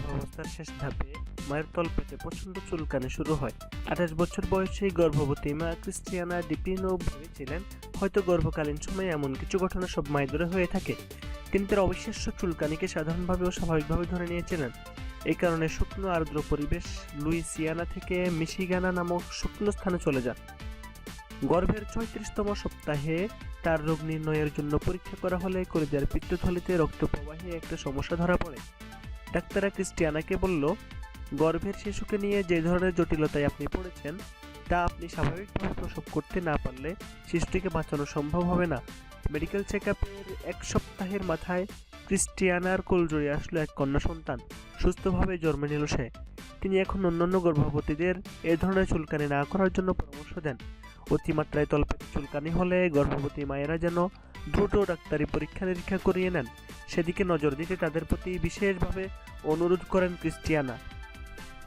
অবস্থার শেষ ধাপে মায়ের তলপেটে প্রচণ্ড চুলকানি শুরু হয়। আঠাশ বছর বয়সী গর্ভবতী মা ক্রিস্টিয়ানা ডিপিনো ভেবেছিলেন, হয়তো গর্ভকালীন সময়ে এমন কিছু ঘটনা সব মায়েদের হয়ে থাকে। তিনি তার অবিশ্বাস্য চুলকানিকে সাধারণভাবে ও স্বাভাবিকভাবে ধরে নিয়েছিলেন। এই কারণে শুকনো আর্দ্র পরিবেশ লুইসিয়ানা থেকে মিশিগানা নামক শুকনো স্থানে চলে যান। গর্ভের ছয়ত্রিশতম সপ্তাহে তার রোগ নির্ণয়ের জন্য পরীক্ষা করা হলে কলিজার পিত্তথলিতে রক্ত প্রবাহে একটা সমস্যা ধরা পড়ে। ডাক্তাররা ক্রিস্টিয়ানাকে বলল, গর্ভের শিশুকে নিয়ে যে ধরনের জটিলতায় আপনি পড়েছেন, তা আপনি স্বাভাবিকভাবে প্রসব করতে না পারলে শিশুটিকে বাঁচানো সম্ভব হবে না। মেডিকেল চেক আপের এক সপ্তাহের মাথায় ক্রিস্টিয়ানার কোল জড়িয়ে আসলো এক কন্যা সন্তান। সুস্থভাবে জন্ম নিল সে। তিনি এখন অন্যান্য গর্ভবতীদের এ ধরনের চুলকানি না করার জন্য পরামর্শ দেন। অতিমাত্রায় তলপেটে চুলকানি হলে গর্ভবতী মায়েরা যেন দ্রুত ডাক্তারি পরীক্ষা নিরীক্ষা করিয়ে নেন। সেদিকে নজর দিতে তাদের প্রতি বিশেষভাবে অনুরোধ করেন ক্রিস্টিয়ানা।